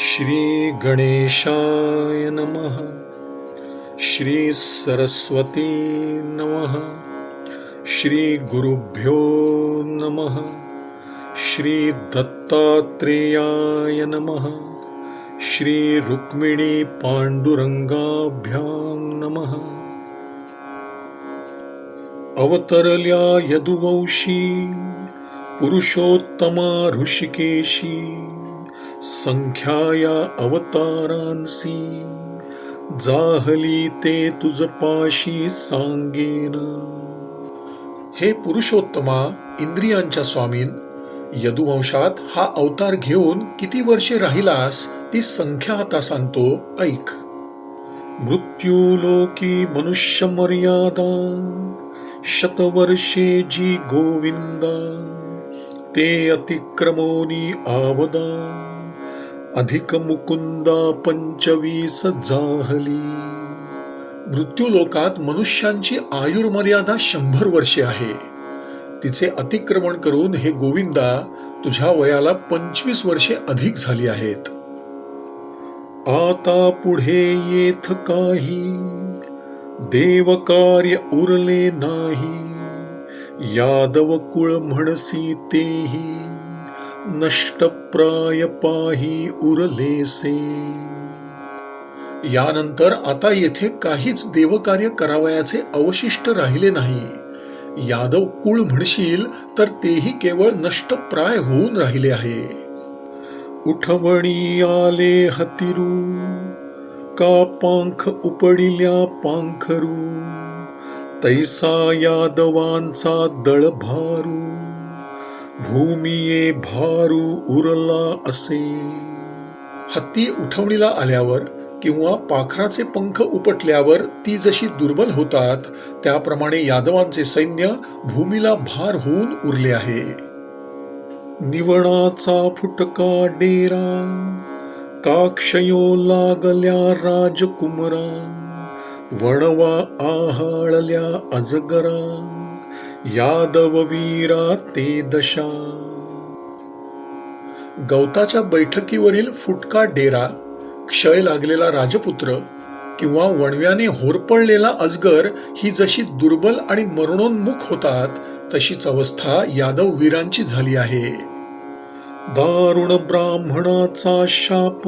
श्री गणेशाय नमः श्री सरस्वती नमः श्री गुरुभ्यो नमः श्री दत्तात्रेयाय नमः श्री रुक्मिणी पांडुरंगाभ्यां नमः। अवतरल्या यदुवंशी पुरुषोत्तमा ऋषिकेशी संख्याया अवतारांसी जाहली ते तुझ पाशी सांगेन. हे पुरुषोत्तमा इंद्रियांच्या स्वामीन यदुवंशात हा अवतार घेऊन किती वर्षे राहिलास ती संख्या आता सांगतो ऐक. मृत्यूलोकी मनुष्य मर्यादा शतवर्षे जी गोविंदा ते अतिक्रमोनी आवदा. अधिक मुकुंदा पंचवीस जाहली. मृत्यूलोकात मनुष्यांची आयुर्मर्यादा शंभर वर्षे आहे. तिचे अतिक्रमण करून हे गोविंदा तुझ्या वयाला पंचवीस वर्षे अधिक झाली आहेत. आता पुढे येथ काही. देवकार्य उरले नाही. यादव कुळ म्हणसी तेही. नष्टप्राय पाही उरलेसे. यानंतर आता येथे काहीच देवकार्य करावयाचे अवशिष्ट राहिले नाही. यादव कुळ म्हणशील तर तेही केवळ नष्टप्राय होऊन राहिले आहे. उठवणी आले हतिरू का पांख उपडिल्या पांखरू तैसा यादवांचा दळभारू भूमिये भारू उरला असे. हत्ती उठवणीला आल्यावर किंवा पाखराचे पंख उपटल्यावर ती जशी दुर्बल होतात त्याप्रमाणे यादवांचे सैन्य भूमीला भार होऊन उरले आहे. निवणाचा फुटका डेरा काक्षयो लागल्या राजकुमरा वणवा आहाळल्या अजगरा. यादव वीरा ते दशा. गवताच्या बैठकीवरील फुटका डेरा क्षय लागलेला राजपुत्र किंवा वणव्याने होरपळलेला अजगर ही जशी दुर्बल आणि मरणोन्मुख होतात तशीच अवस्था यादव वीरांची झाली आहे. दारुण ब्राह्मणाचा शाप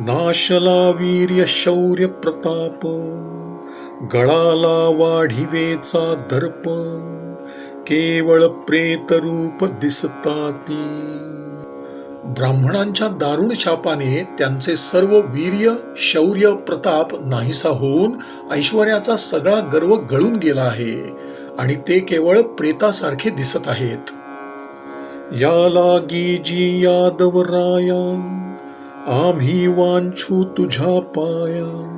नाशला वीर्य शौर्य प्रताप. गळाला वाढिवेचा दर्प केवळ प्रेतरूप दिसताती. ब्राह्मणांच्या दारुण शापाने त्यांचे सर्व वीर्य शौर्य प्रताप नाहीसा होऊन ऐश्वर्याचा सगळा गर्व गळून गेला आहे आणि ते केवळ प्रेतासारखे दिसत आहेत. या लागी जी यादव राया आम्ही वांछू तुझ्या पाया.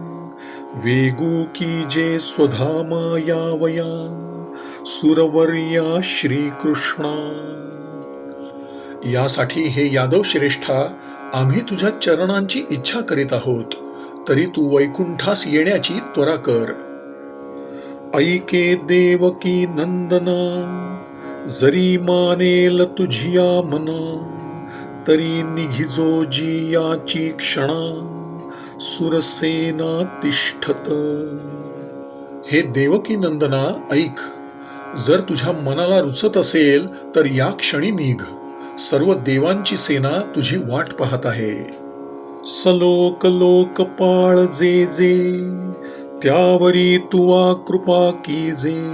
वेगू की जे स्वधामा यावया सुरवर्या श्रीकृष्णा. यासाठी हे यादव श्रेष्ठा आम्ही तुझ्या चरणांची इच्छा करीत आहोत तरी तू वैकुंठास येण्याची त्वरा कर. ऐके देवकी नंदना जरी मानेल तुझिया मना तरी निघिजो जी याची क्षणा. सुरसेना तिष्ठत हे देवकी नंदना ऐक. जर तुझ्या मनाला रुचत असेल तर या क्षणी निघ. सर्व देवांची सेना तुझी वाट पाहत आहे. सलोक लोकपाळ जे जे. त्यावरी तुवा कृपा कीजे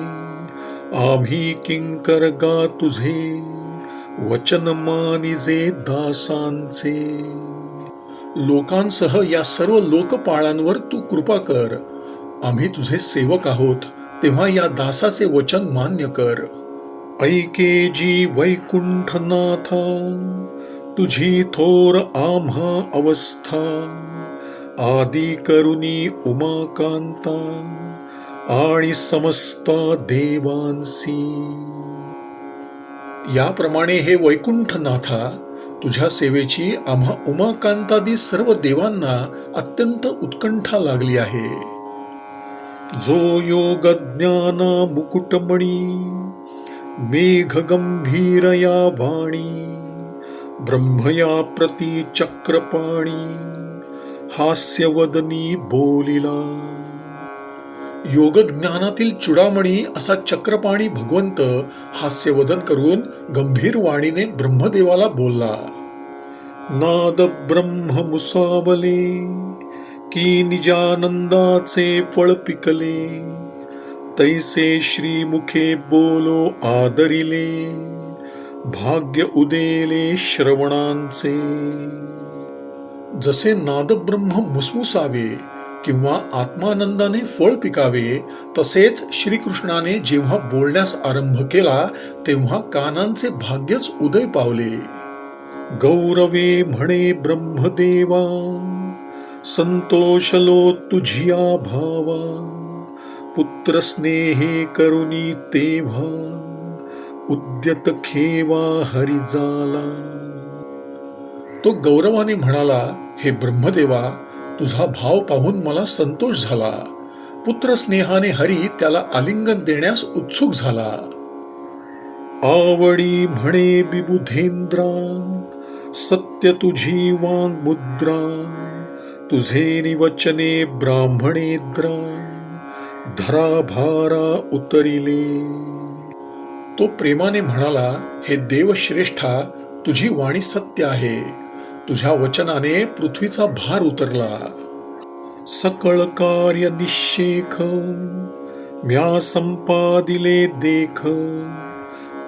आम्ही किंकर गा तुझे वचन मानिजे दासांचे. लोकांसह या सर्व लोकपाळांवर तू कृपा कर. आम्ही तुझे सेवक आहोत तेव्हा या दासाचे वचन मान्य कर. ऐके जी वैकुंठनाथा तुझी थोर आम्हा अवस्था. आदी करुणी उमाकांता आणि समस्त देवांसी. याप्रमाणे हे वैकुंठनाथा तुझ्या सेवेची आम्हा उमाकांतादी सर्व देवांना अत्यंत उत्कंठा लागली आहे. जो योग ज्ञाना मुकुटमणी मेघ गंभीर या वाणी ब्रह्मया प्रती चक्रपाणी हास्यवदनी बोलिला. योगज्ञानातील चुडामणी असा चक्रपाणी भगवंत हास्यवदन करून गंभीर वाणीने ब्रह्मदेवाला बोलला नाद ब्रह्म मुसावले की निजानंदाचे फळ पिकले तैसे श्रीमुखे बोलो आदरिले भाग्य उदेले श्रवणांचे. जसे नादब्रह्म मुसमुसावे किंवा आत्मानंदाने फळ पिकावे तसेच श्रीकृष्णाने जेव्हा बोलण्यास आरंभ केला तेव्हा कानांचे भाग्यच उदय पावले. गौरवे म्हणे ब्रह्मदेवा संतोषलो तुझिया भावा पुत्र स्नेहे करुणी तेव्हा उद्यत खेवा हरिजाला. तो गौरवाने म्हणाला हे ब्रह्मदेवा तुझा भाव पाहून मला संतोष झाला. पुत्र स्नेहाने हरी त्याला आलिंगन देण्यास उत्सुक झाला. आवडी म्हणे बिबुधेंद्रा सत्य तुझी वांग मुद्रा तुझे निवचने ब्राह्मणेद्रा धरा भारा उतरिले. तो प्रेमाने म्हणाला हे देवश्रेष्ठा तुझी वाणी सत्य आहे. तुझ्या वचनाने पृथ्वीचा भार उतरला. सकळ कार्य निशेख म्या संपादिले देख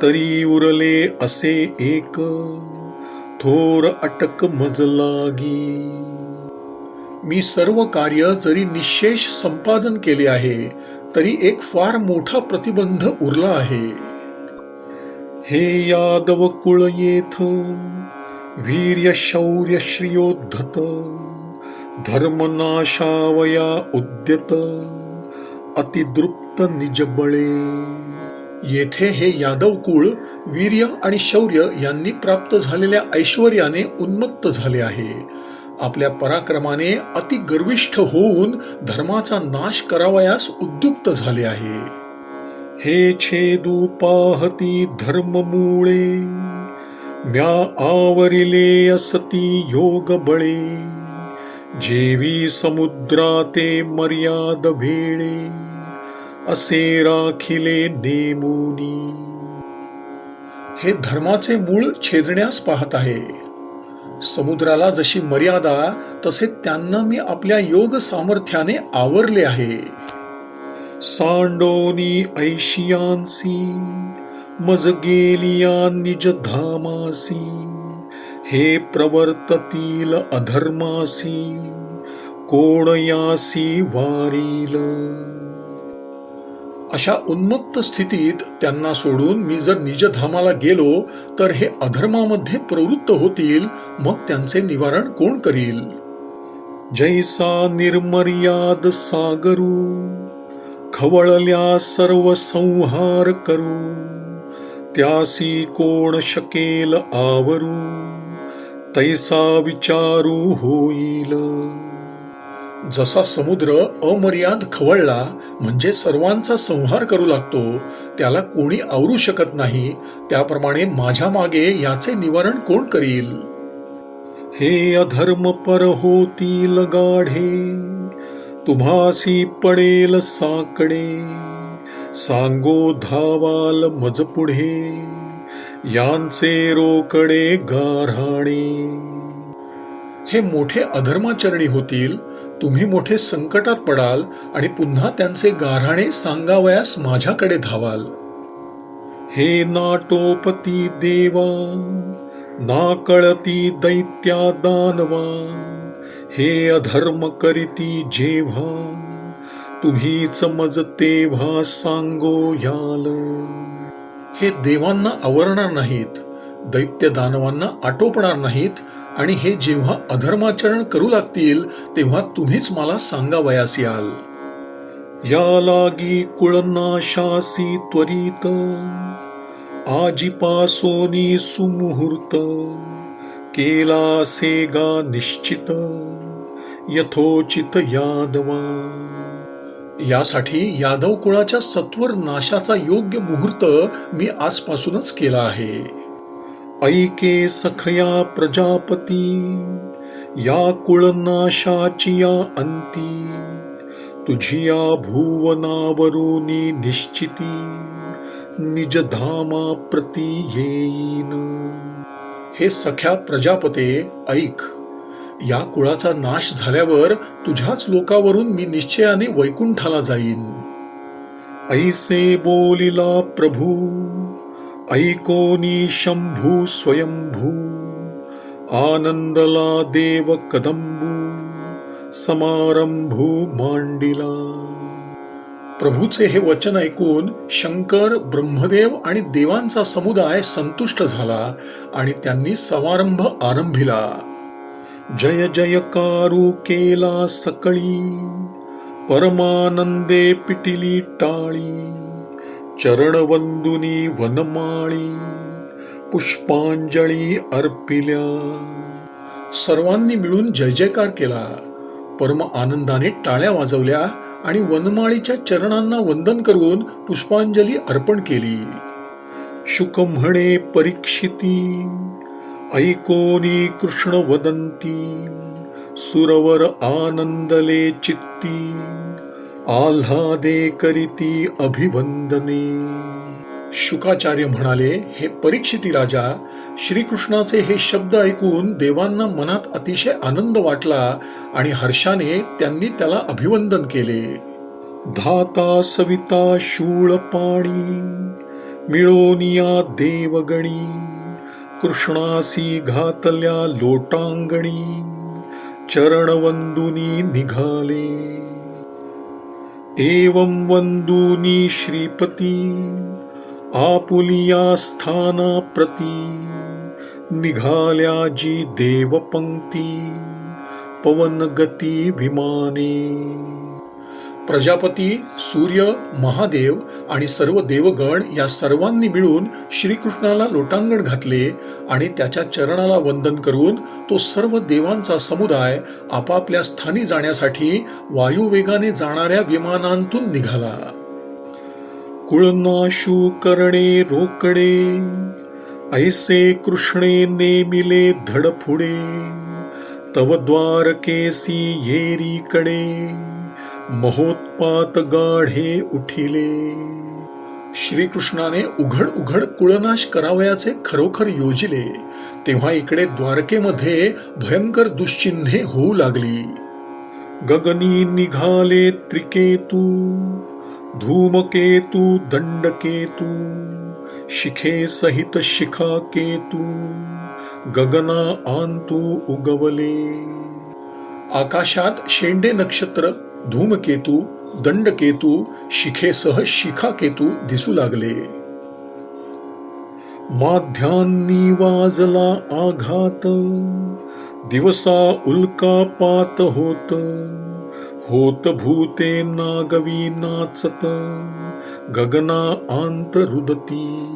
तरी उरले असे एक थोर अटक मज लागी. मी सर्व कार्य जरी निशेष संपादन केले आहे तरी एक फार मोठा प्रतिबंध उरला आहे. हे यादव कुळ येथ वीर्य शौर्य श्रियोद्धत धर्मनाशावया उद्यत अतिदृप्त निजबळे. येथे हे यादव कुळ वीर्य आणि शौर्य यांनी प्राप्त झालेल्या ऐश्वर्याने उन्मत्त झाले आहे. आपल्या पराक्रमाने अति गर्विष्ठ होऊन धर्माचा नाश करावयास उद्युक्त झाले आहे. हे छेदू पाहती धर्ममूळे. म्या आवरिले असती योग बळे. जेवी समुद्राते मर्याद भेळे. असे राखिले नेमुनी. हे धर्माचे मूळ छेदण्यास पाहत आहे. समुद्राला जशी मर्यादा तसे त्यांना मी आपल्या योग सामर्थ्याने आवरले आहे. सांडोनी ऐशियांसी मज गेलिया निज धामासी हे प्रवर्ततील अधर्मासी कोण यासी वारील? अशा उन्मत्त स्थितीत त्यांना सोडून मी जर निजधामाला गेलो तर हे अधर्मामध्ये प्रवृत्त होतील मग त्यांचे निवारण कोण करील? जैसा निर्मर्याद सागरू खवळल्या सर्व संहार करू. त्यासी कोण शकेल आवरू तैसा विचारू होईल. जसा समुद्र अमर्याद खवळला म्हणजे सर्वांचा संहार करू लागतो त्याला कोणी आवरू शकत नाही त्याप्रमाणे माझ्या मागे याचे निवारण कोण करील? हे अधर्म पर होतील गाढे तुम्हासी पडेल साकडे. सांगो धावाल मज पुढे यांचे रोकडे गारहाणे. हे मोठे अधर्माचरणी होतील तुम्ही मोठे संकटात पडाल आणि पुन्हा त्यांचे गारहाणे सांगावयास माझ्याकडे धावाल. हे नाटोपती देवा ना कळती दैत्या दानवा हे अधर्म करीती जेव्हा तुम्हीच मज तेव्हा सांगो याल. हे देवांना आवरणार नाहीत दैत्य दानवांना आटोपणार नाहीत आणि हे जेव्हा अधर्माचरण करू लागतील तेव्हा तुम्हीच मला सांगावयास याल. या लागी कुळनाशासी त्वरित आजीपासोनी सुमुहूर्त केला सेगा निश्चित यथोचित यादवा. यासाठी यादव कुळाच्या सत्वर नाशाचा योग्य मुहूर्त मी आजपासूनच केला आहे. ऐके सखया प्रजापती या कुळनाशाची या अंती तुझिया भुवनावरुनी निश्चिती निज धामा प्रती येईन. हे सख्या प्रजापते ऐक. या कुळाचा नाश झाल्यावर तुझ्याच लोकावरून मी निश्चयाने वैकुंठाला जाईन. ऐसे बोलिला प्रभू ऐकोनी शंभू स्वयंभू आनंदला देव कदंबू समारंभू मांडिला. प्रभूचे हे वचन ऐकून शंकर ब्रह्मदेव आणि देवांचा समुदाय संतुष्ट झाला आणि त्यांनी समारंभ आरंभिला. जय जयकारू केला सकळी परमानंदे पिटिली टाळी चरणवंदुनी वनमाळी पुष्पांजळी अर्पिल्या. सर्वांनी मिळून जय जयकार केला. परम आनंदाने टाळ्या वाजवल्या आणि वनमाळीच्या चरणांना वंदन करून पुष्पांजली अर्पण केली. शुक म्हणे परीक्षिती ऐकोनी कृष्ण वदंती सुरवर आनंदले चित्ती आल्हादे करीती अभिवंदने. शुकाचार्य म्हणाले हे परीक्षिती राजा श्रीकृष्णाचे हे शब्द ऐकून देवांना मनात अतिशय आनंद वाटला आणि हर्षाने त्यांनी त्याला अभिवंदन केले. धाता सविता शूळ पाणी मिळोनिया देवगणी कृष्णासी घातल्या लोटांगणी चरणवंदुनी निघाले. एवं वंदुनी श्रीपती आपुलिया स्थाना प्रती निघाल्या जी देवपंक्ती पवन गती विमाने. प्रजापती सूर्य महादेव आणि सर्व देवगण या सर्वांनी मिळून श्रीकृष्णाला लोटांगण घातले आणि त्याच्या चरणाला वंदन करून तो सर्व देवांचा समुदाय आपापल्या स्थानी जाण्यासाठी वायुवेगाने जाणाऱ्या विमानांतून निघाला. कुळनाशू करणे रोकडे ऐसे कृष्णे नेमिले धडफुडे तव द्वारकेसी येरीकडे महोत्पात गाढे उठिले. श्रीकृष्णाने उघड उघड कुळनाश करावयाचे खरोखर योजिले. तेव्हा इकडे द्वारकेमध्ये भयंकर दुश्चिन्हे होऊ लागली. गगनी निघाले त्रिकेतू धूमकेतू दंडकेतू शिखे सहित शिखा केतू गगना आंतू उगवले. आकाशात शेंडे नक्षत्र धूमकेतू दंडकेतू शिखेसह शिखाकेतू दिसू लागले. माध्यान्नी वाजला आघात दिवसा उल्कापात होत होत भूते नागवी नाचत गगना आंत रुदती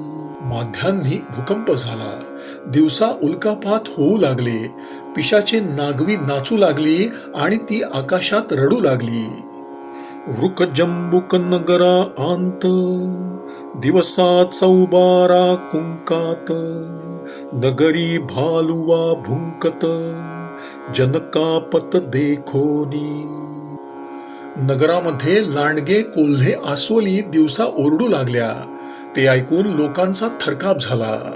माध्यांनी भूकंप झाला. दिवसा उल्कापात होऊ लागले. पिशाचे नागवी नाचू लागली आणि ती आकाशात रडू लागली. वृक जंबुक नगरा आंत दिवसा चौबारा कुंकात नगरी भालुवा भुंकत जनकापत देखोनी. नगरामध्ये लांडगे कोल्हे आसोली दिवसा ओरडू लागल्या. ते ऐकून लोकांचा थरकाप झाला.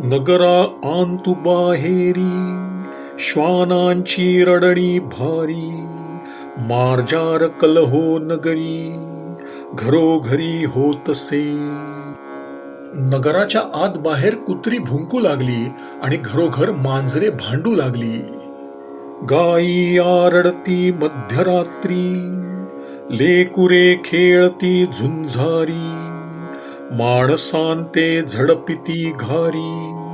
नगरा आंतु बाहेरी श्वानांची रडणी भारी मार्जार कलहो नगरी घरोघरी होतसे. नगराच्या आत बाहेर कुत्री भुंकू लागली आणि घरोघर मांजरे भांडू लागली. गाई आरडती मध्यरात्री लेकुरे खेळती झुंझारी माणसांते झडपिती घारी.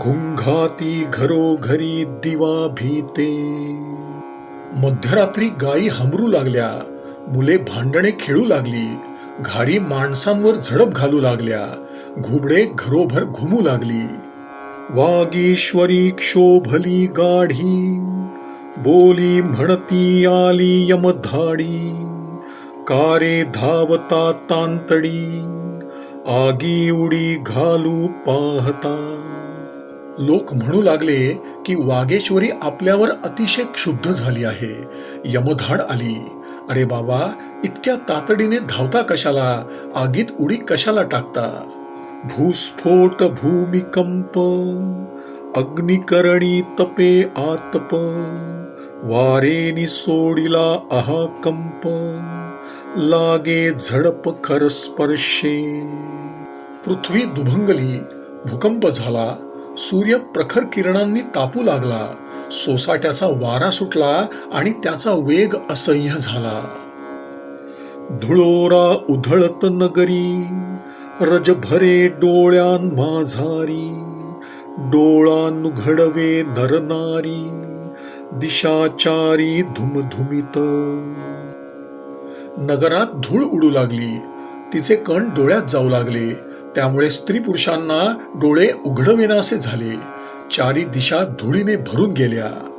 घुंघाती घरोघरी दिवा भीते. मध्यरात्री गायी हमरू लागल्या मुले भांडणे खेळू लागली घारी माणसांवर झडप घालू लागल्या घुबडे घरोभर घुमू लागली. वागीश्वरी क्षोभली गाढी बोली म्हणती आली यमधाडी कारे धावता तांतडी आगी उडी घालू पाहता. लोक म्हणू लागले की वागेश्वरी आपल्यावर अतिशय क्षुब्ध झाली आहे. यमधाड आली. अरे बाबा इतक्या तातडीने धावता कशाला? आगीत उडी कशाला टाकता? भूस्फोट भूमिकंप अग्निकरणी तपे आतप वारेनी सोडिला अहाकंप लागे झडप खर स्पर्शे पृथ्वी दुभंगली भूकंप झाला. सूर्य प्रखर किरणांनी तापू लागला. सोसाट्याचा वारा सुटला आणि त्याचा वेग असह्य झाला. धुळोरा उधळत नगरी रज भरे डोळ्यान माझारी डोळानुघडवे नरनारी दिशाचारी धुमधुमित. नगरात धूळ उडू लागली. तिचे कण डोळ्यात जाऊ लागले. त्यामुळे स्त्री पुरुषांना डोळे उघडविनासे झाले. चारी दिशा धुळीने भरून गेल्या.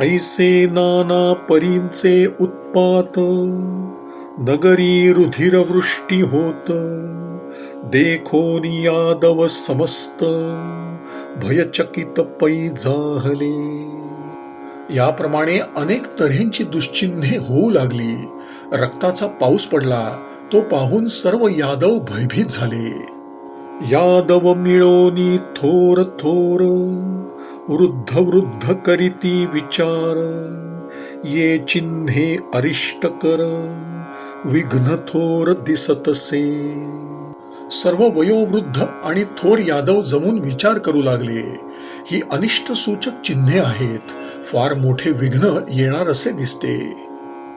ऐसे नाना परींचे उत्पात. नगरी रुधिरवृष्टी होत. देखोनी यादव समस्त. भयचकित पै जाहले याप्रमाणे अनेक तऱ्हेंची दुश्चिन्हे होऊ लागली. रक्ताचा पाऊस पडला. तो पाहून सर्व यादव भयभीत झाले. यादव मिळोनी थोर थोर वृद्ध वृद्ध करीती विचार ये चिन्हे अरिष्ट कर विघ्न थोर दिसतसे सर्व वयोवृद्ध आणि थोर यादव जमून विचार करू लागले. ही अनिष्ट सूचक चिन्हे आहेत फार मोठे विघ्न येणार असे दिसते.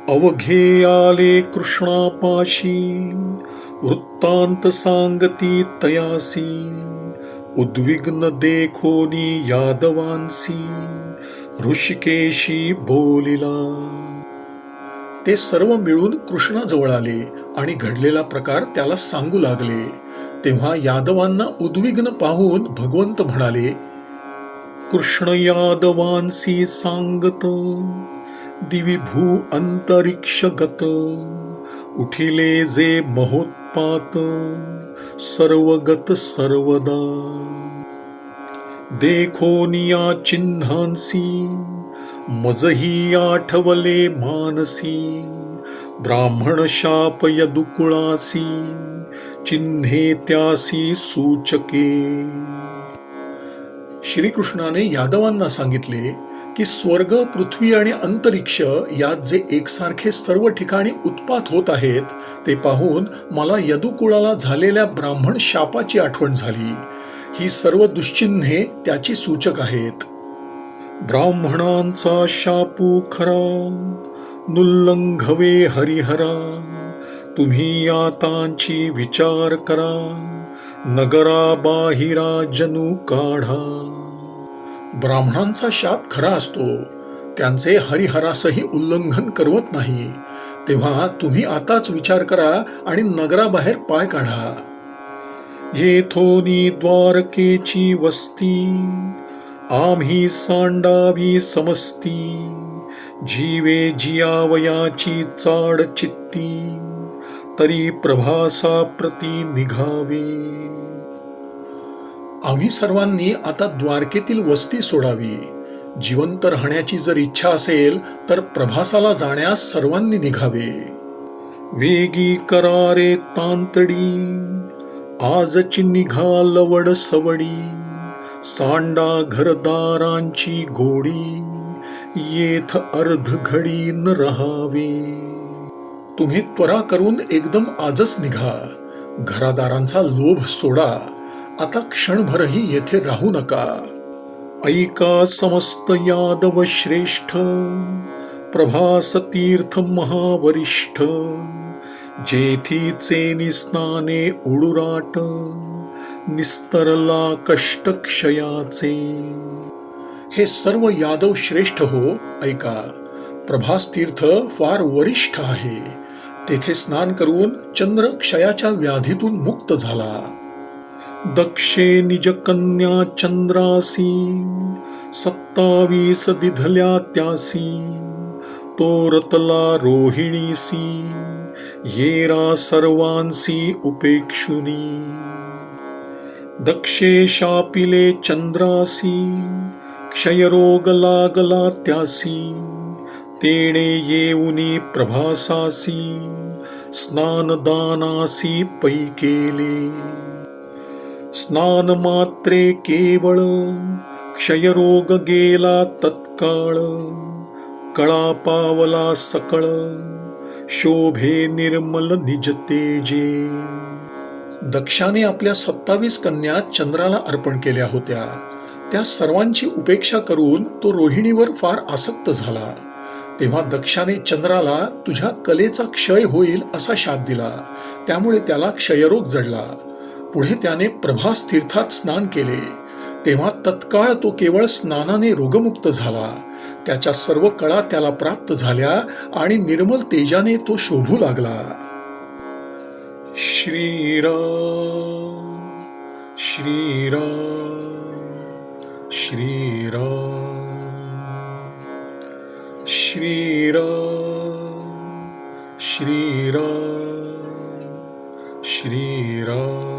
अवघे आले कृष्णापाशी वृत्तांत सांगती तयासी उद्विग्न देखोनी यादवांसी ऋषिकेशी बोलिला. ते सर्व मिळून कृष्णाजवळ आले आणि घडलेला प्रकार त्याला सांगू लागले. तेव्हा यादवांना उद्विग्न पाहून भगवंत म्हणाले कृष्ण यादवांसी सांगत दिवी भू अंतरिक्षगत उठिले जे महोत्पात सर्वगत सर्वदा. देखोनिया चिन्हांसी मजही आठवले मानसी ब्राह्मण शाप यदुकुळासी चिन्हे त्यासी सूचके. श्रीकृष्णाने यादवांना सांगितले की स्वर्ग पृथ्वी आणि अंतरिक्ष यात जे एकसारखे सर्व ठिकाणी उत्पात होत आहेत ते पाहून मला यदुकुळाला झालेल्या ब्राह्मण शापाची आठवण झाली. ही सर्व दुश्चिन्हे त्याची सूचक आहेत. ब्राह्मणांचा शापू खरा नुल्लंघवे हरिहरा तुम्ही यातांची विचार करा नगरा बाहिरा जनू काढा. ब्राह्मणांचा शाप खरा असतो. त्यांचे हरिहरासही उल्लंघन करवत नाही. तेव्हा तुम्ही आताच विचार करा आणि नगराबाहेर पाय काढा. येथोनी द्वारकेची वस्ती आम्ही सांडावी समस्ती जीवे जियावयाची चाड चित्ती तरी प्रभासा प्रती निघावी. आम्ही सर्वांनी आता द्वारकेतील वस्ती सोडावी. जिवंत राहण्याची जर इच्छा असेल तर प्रभासाला जाण्यास सर्वांनी निघावे. वेगी करारे तांतडी आजची निघा लवड सवडी सांडा घरदारांची गोडी येथ अर्ध घडी न रहावे. तुम्ही त्वरा करून एकदम आजच निघा. घरादारांचा लोभ सोडा. आता क्षणभरही येथे राहू नका. ऐका समस्त यादव श्रेष्ठ प्रभास तीर्थ महावरिष्ठ जेथीचे निस्नाने उडुराट निस्तरला कष्ट क्षयाचे. हे सर्व यादव श्रेष्ठ हो ऐका. प्रभास तीर्थ फार वरिष्ठ आहे. तेथे स्नान करून चंद्र क्षयाच्या व्याधीतून मुक्त झाला. दक्षे निज कन्या चंद्रासी सत्तावीस दिधल्या त्यासी तोरतला रोहिणीसी येरा सर्वांसी उपेक्षुनी. दक्षे शापिले चंद्रासी क्षयरोग लागला त्यासी तेणे येऊनी प्रभासासी स्नानदानासी पैकेले. स्नान मात्रे केवळ क्षयरोग गेला तत्काळ कळा पावला सकळ शोभे निर्मल निज तेजे. दक्षाने आपल्या सत्तावीस कन्या चंद्राला अर्पण केल्या होत्या. त्या सर्वांची उपेक्षा करून तो रोहिणीवर फार आसक्त झाला. तेव्हा दक्षाने चंद्राला तुझ्या कलेचा क्षय होईल असा शाप दिला. त्यामुळे त्याला क्षयरोग जडला. पुढे त्याने प्रभास तीर्थात स्नान केले. तेव्हा तत्काळ तो केवळ स्नानाने रोगमुक्त झाला. त्याच्या सर्व कळा त्याला प्राप्त झाल्या आणि निर्मल तेजाने तो शोभू लागला. श्रीराम श्रीराम श्रीराम श्रीराम श्रीराम श्रीराम।